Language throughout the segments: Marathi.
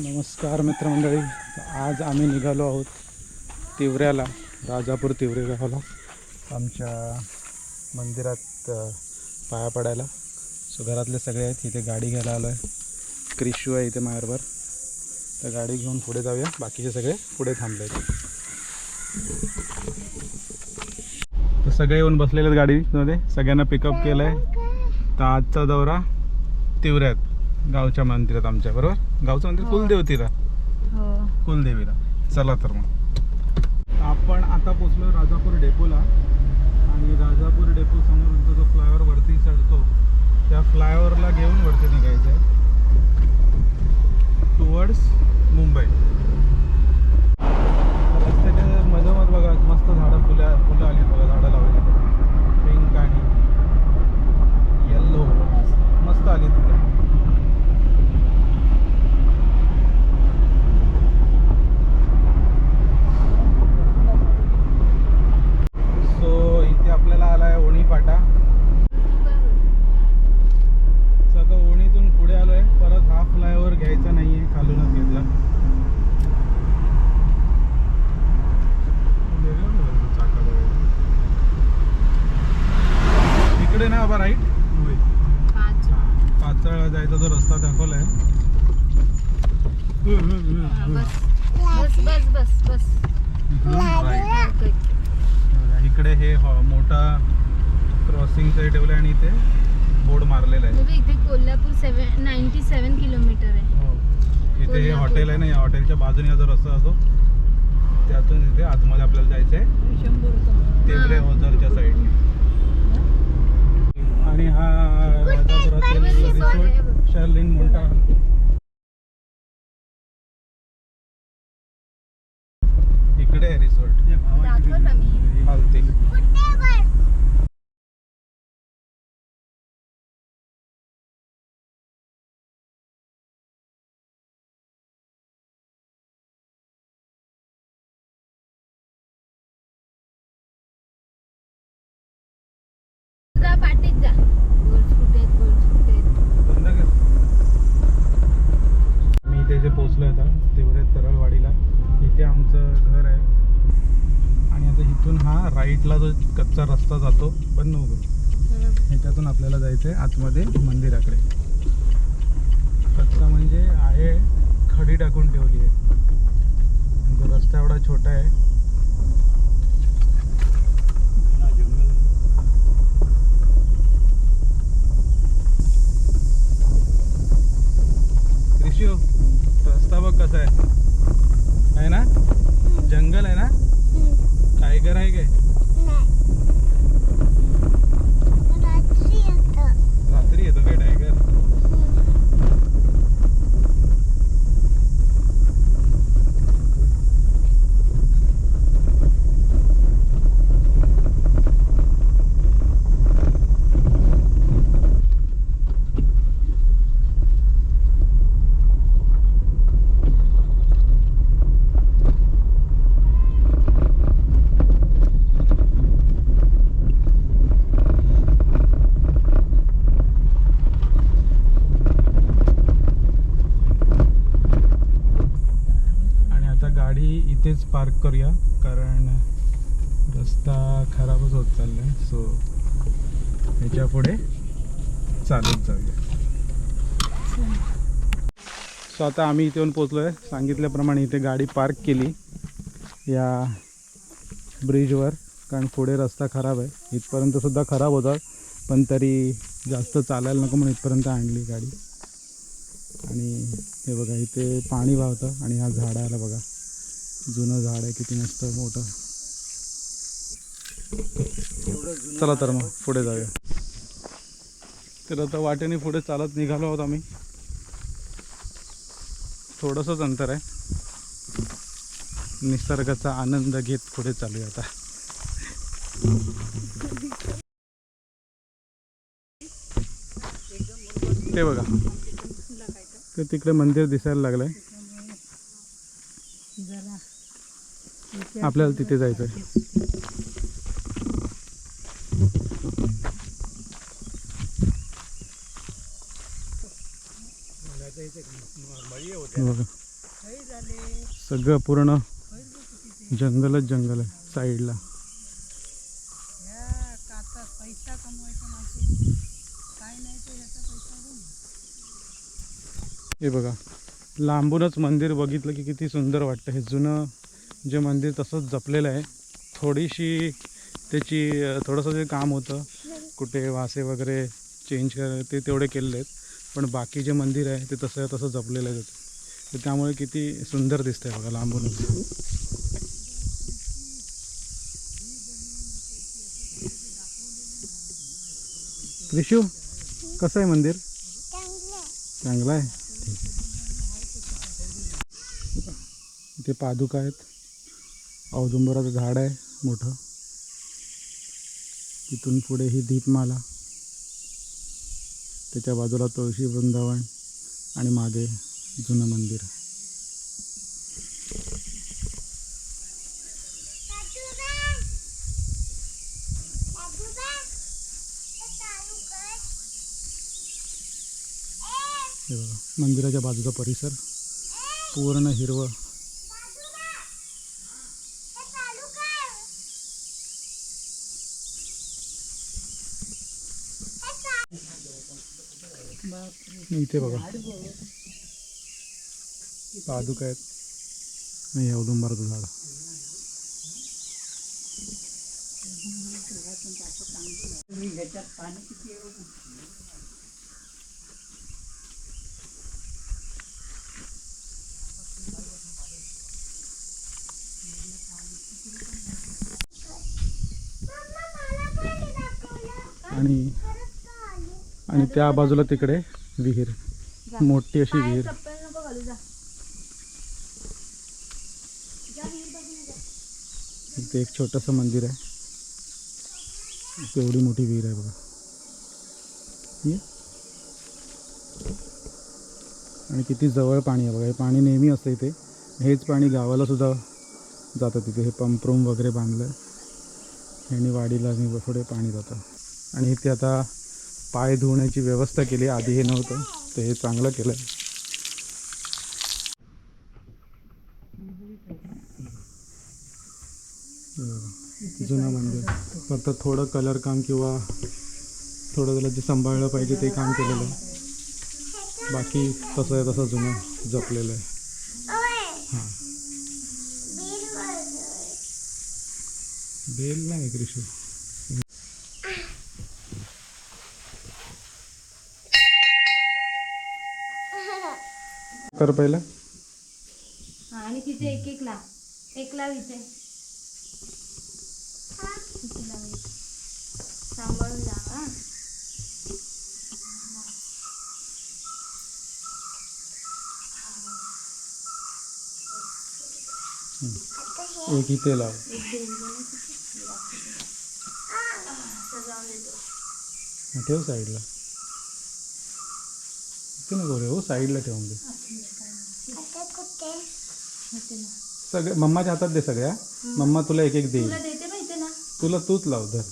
नमस्कार मित्रमंडळी. आज आम्ही निघालो आहोत तिवऱ्याला राजापूर तिवरे गावाला. आमच्या मंदिरात पाया पडायला. सो घरातले सगळे आहेत इथे गाडी घ्यायला आलो आहे क्रिशू आहे इथे माहेरभर तर गाडी घेऊन पुढे जाऊया. बाकीचे सगळे पुढे थांबले आहेत तर सगळे येऊन बसलेले आहेत गाडीमध्ये. सगळ्यांना पिकअप केलं आहे तर आजचा दौरा तिवऱ्यात गावच्या मंदिरात आमच्या बरोबर? गावचं मंदिर कुलदेवतीला हो. कुलदेवीला. चला तर मग. आपण आता पोचलो राजापूर डेपोला. आणि राजापूर डेपो समोर जो फ्लायओव्हर वरती चढतो त्या फ्लायओव्हरला घेऊन वरती निघायचं आहे टुवर्ड्स मुंबई. रस्त्याच्या मधोमध बघा मस्त झाडं फुलं फुलं आली बघा झाडं लावली पिंक आणि येल्लो मस्त आली तिथे सो इथे आपल्याला आला आहे ओणी फाटा सो आता ओणीतून पुढे आलो आहे परत हा फ्लायओव्हर घ्यायचा नाही आहे खालूनच घेतला चाका बघायला. इकडे ना बाबा राईट पाच पाचळला जायचा जो रस्ता दाखवला आहे बस बस बस बस बस राईट ओके. इकडे हे हॉ- मोठा क्रॉसिंगचं हे ठेवलं आणि इथे बोर्ड मारलेला आहे. बघ, इथे Kolhapur seven ninety seven kilometre आहे. हो. इथे हे. हॉटेल आहे ना या हॉटेलच्या बाजूने हा जो रस्ता जातो त्यातून इथे आतमध्ये आपल्याला जायचं आहे तेवढे. ओझरच्या साईडने. आणि हा राजापुरातील. शर्लिन मोंटा. इकडे आहे रिसोर्ट ना मी हालते जा पाठीत जा गोल स्कूटे गोल स्कूटे बंद कर मी इथे जे पोचलो आता तेवढे तरळवाडीला इथे आमचं घर आहे. आणि आता इथून हा राईटला जो कच्चा रस्ता जातो पण ह्याच्यातून आपल्याला जायचं आहे आतमध्ये मंदिराकडे. कच्चा म्हणजे आहे खडी टाकून ठेवली आहे. तो रस्ता एवढा छोटा आहे त्रिशू रस्ता बघ कसा आहे आहे ना जंगल आहे ना टायगर आहे काय रात्री येतो काय टायगर आणि आता गाडी इथेच पार्क करूया कारण रस्ता खराबच होत चाललाय. सो ह्याच्या पुढे चालत जाऊया. सो आता आम्ही इथे येऊन पोचलो आहे सांगितल्याप्रमाणे इथे गाडी पार्क केली. या ब्रिजवर कारण पुढे रस्ता खराब आहे. इथपर्यंत सुद्धा खराब होता. पण तरी जास्त चालायला नको म्हणून इथपर्यंत आणली गाडी. आणि हे बघा इथे पाणी वाहतं. आणि ह्या झाडाला बघा. जुनं झाड आहे. किती मस्त मोठं. चला तर मग पुढे जाऊया. तर आता वाटेने पुढे चालत निघालो आहोत आम्ही. थोडंसंच अंतर आहे. निसर्गाचा आनंद घेत पुढे चालूया आता. ते बघा. तर तिकडे मंदिर दिसायला लागलंय. आपल्याला तिथे जायचं आहे हे बघा सगळं पूर्ण जंगलच जंगल आहे साईडला. हे बघा लांबूनच मंदिर बघितलं की किती सुंदर वाटतं. हे जुनं जे मंदिर तसंच जपलेलं आहे. थोडीशी त्याची थोडंसं जे काम होतं कुठे वासे वगैरे चेंज कर ते तेवढे केलेले आहेत. पण बाकी जे मंदिर आहे ते तसं तसं जपलेलं आहे. तर त्यामुळे किती सुंदर दिसतंय बघा लांबूनच त्रिशू कसं आहे मंदिर? चांगलं आहे. इथे पादुका आहेत. औदुंबराचं झाड आहे मोठं. तिथून पुढे ही दीपमाला. त्याच्या बाजूला तुळशी वृंदावन आणि मागे जुनं मंदिर. हे बघा मंदिराच्या बाजूचा परिसर पूर्ण हिरवं. इथे बघा. पादुका आहेत. नाही हे झाड. आणि आणि त्या बाजूला तिकडे विहीर. मोठी अशी विहीर. इथे एक छोटंसं मंदिर आहे. एवढी मोठी विहीर आहे बघा. आणि किती जवळ पाणी आहे बघा. हे पाणी नेहमी असतं इथे. हेच पाणी गावाला सुद्धा जातं तिथे. हे पंप रूम वगैरे बांधलं. आहे आणि वाडीला पुढे पाणी जातं. आणि इथे आता पाय धुवण्याची व्यवस्था केली. आधी हे नव्हतं तर हे चांगलं केलं. आहे जुनं मंदिर. फक्त थोडं कलर काम किंवा थोडं त्याला जे सांभाळलं पाहिजे ते काम केलेलं आहे. बाकी तसं आहे तसं जुनं जपलेलं आहे. हां. बेल नाही कृषी कर पहिलं. हा, आणि तिथे एक एक लाव. एक लाव इथे. इथे लाव एक. सांभाळून जा हा. एक इथे लाव. एक देऊन दे ना तिथे. सजावून देतो ठेव साईडला. इथे नको रे हो साईडला ठेवून दे. सगळे मम्माच्या हातात दे सगळ्या. मम्मा तुला एक एक देईल. तुला तूच लाव धर.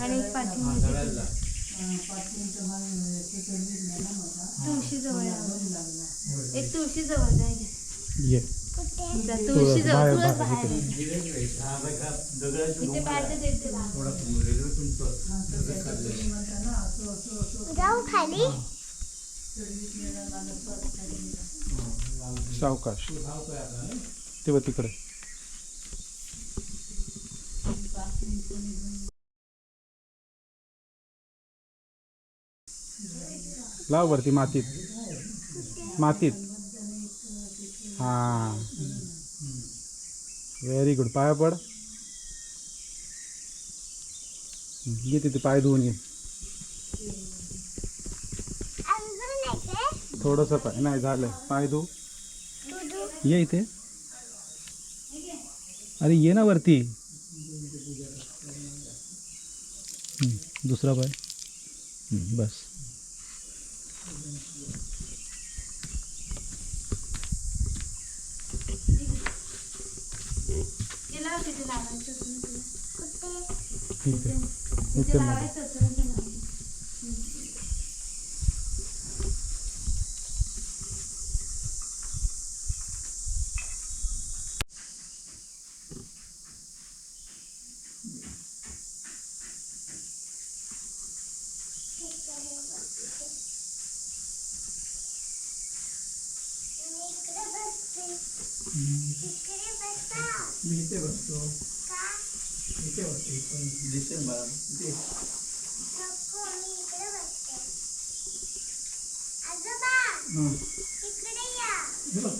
आणि तुळशी जवळ एक तुळशी जवळ जाय ये. तुळशी जवळ बाहेर- तुळस बाहेर बाहेर. इथे. बाहेर देते जाऊ खाली. सावकाश. ते बघ तिकडे. लाव वरती मातीत. मातीत. हाँ. व्हेरी गुड पाया पड. घे तिथे पाय धुवून घे. थोडंसं पाय. नाही झालं. पाय धु. ये इथे. अरे ये ना वरती. हम्म, दुसरा पाय. हम्म, केला तिथे लावायचं ठीक आहे. मी इकडे बसते इकडे बसा मी इथे बसतो इथे बसतो इथून दिसेल मला इथे नको मी इकडे बसते आजोबा हं. इकडे या हे बघ.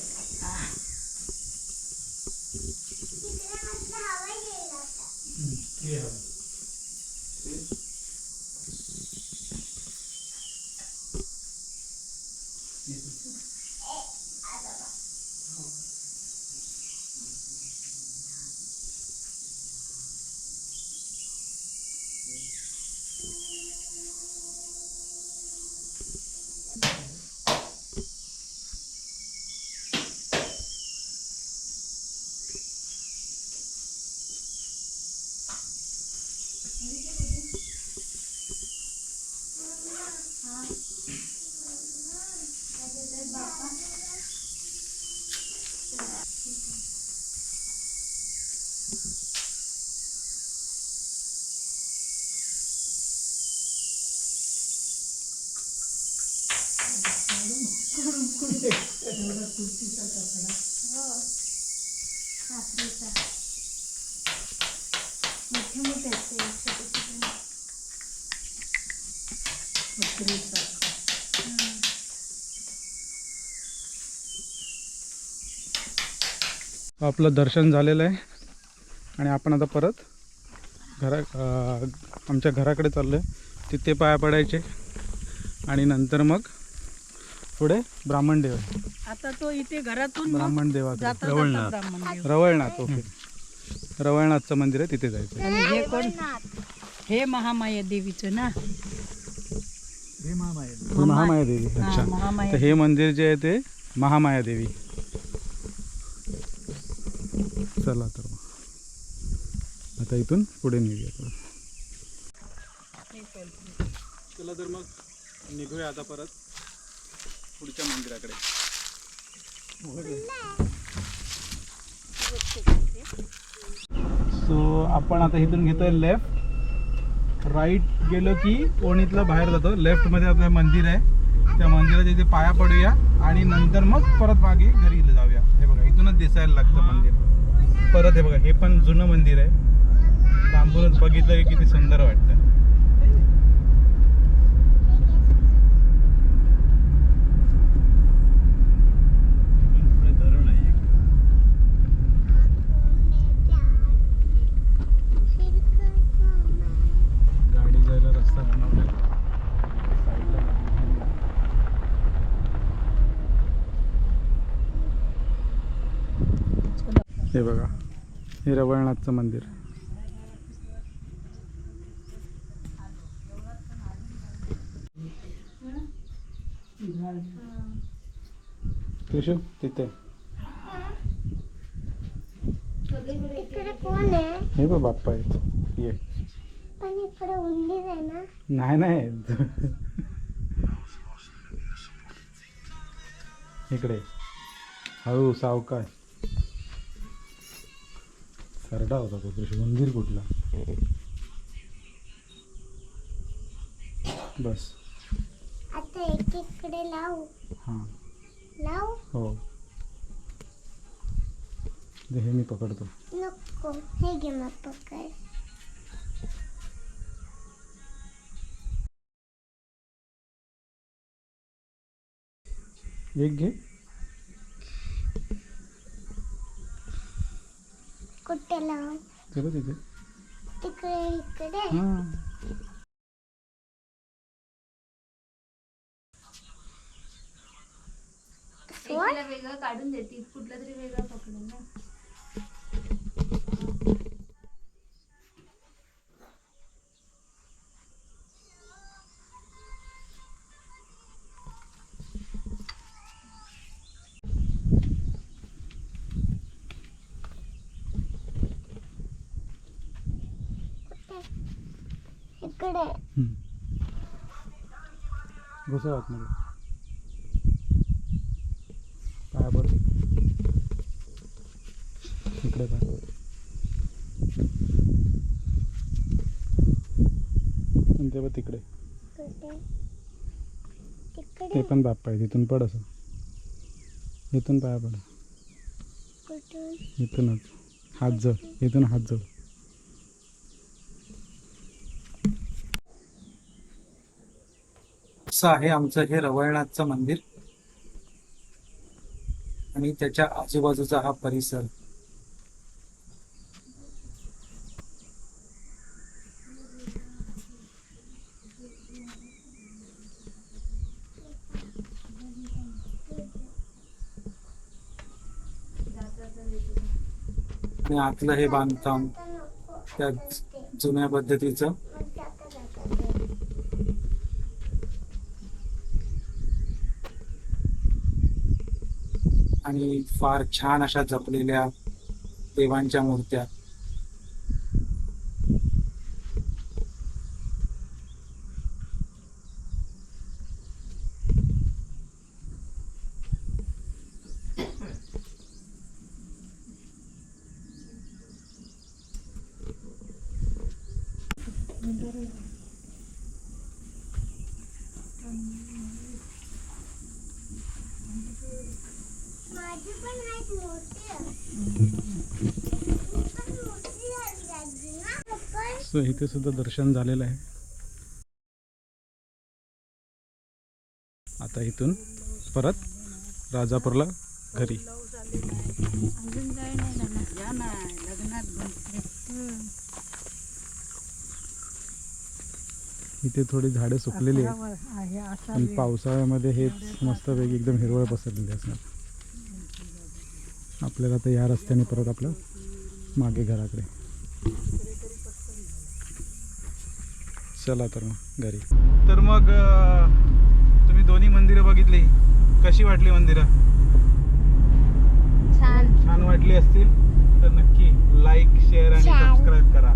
इकडे मस्त हवा येईल आता हं. हे साखरेचा. मोठे मोठे छोटे छोटे आपलं दर्शन झालेलं आहे आणि आपण आता परत घरा आमच्या घराकडे चाललो आहे तिथे पाया पडायचे आणि नंतर मग पुढे ब्राह्मण देव. आता तो इथे घरातून ब्राह्मण देव. रवळनाथ ओके. रवळनाथचं मंदिर आहे तिथे जायचं आणि हे कोण? हे महामाया देवीचं ना? हे महामाया हे महामाया देवी हा, अच्छा. महामाया तर हे मंदिर जे आहे ते महामाया देवी. चला तर मग. आता इथून पुढे निघूया. आपण. चला तर मग निघूया आता परत. पुढच्या मंदिराकडे. सो आपण आता इथून घेतोय लेफ्ट राईट गेलो की ओणीतला बाहेर जातो. लेफ्टमध्ये आपलं मंदिर आहे. त्या मंदिराच्या इथे पाया पडूया आणि नंतर मग परत मागे घरी जाऊया. हे बघा इथूनच दिसायला लागतं मंदिर. परत हे बघा हे पण जुनं मंदिर आहे. लांबूनच बघितलं की किती सुंदर वाटतं पुढे धरण आहे एक. गाडी जायला रस्ता बनवला साईडला गाडी थांबवा. हे बघा. हे रवळनाथचं मंदिर. कृषू तिथे. इकडे कोण आहे? हे बघ बाप्पा आहे ये. पण इकडे उंदीर आहे ना? नाही नाही. इकडे. हळू सावकाश सरडा होता तो मंदिर कुठला? बस. आता एक इकडे लावू. हां. लावू? हो. दे हे मी पकडतो. नको हे घे मग पकड. एक घे. कुठे लावू चलो तिथे तिकडे इकडे. हां. वेगळं काढून देते कुठलं तरी वेगळं पकडून. ना तिकडे घुसव आतमध्ये. पाया पड इकडे पाय आणि ते बघ तिकडे. ते पण बाप पाय तिथून पड असं. इथून पाया पड. इथूनच. हात जड इथून हात जड असं आहे आमचं हे रवळनाथचं मंदिर. आणि त्याच्या आजूबाजूचा हा परिसर. आणि आतलं हे बांधकाम त्या जुन्या पद्धतीचं मग जाता जाता आणि फार छान अशा जपलेल्या देवांच्या मूर्त्या माझी पण आहेत मोठी मी पण मोठी झाली दादी ना पण इथे सुद्धा दर्शन झालेलं आहे. आता इथून परत राजापूरला घरी. इथे थोडी झाडे सुकलेली आहेत. आणि पण पावसाळ्यामध्ये हेच मस्त वेगळी एकदम हिरवळ पसरलेली असणार. आपल्याला तर या रस्त्याने परत आपलं मागे घराकडे. चला तर मग घरी. तर मग तुम्ही दोन्ही मंदिरं बघितली. कशी वाटली मंदिरं? छान. छान वाटली असतील तर नक्की लाईक शेअर आणि. सबस्क्राईब करा.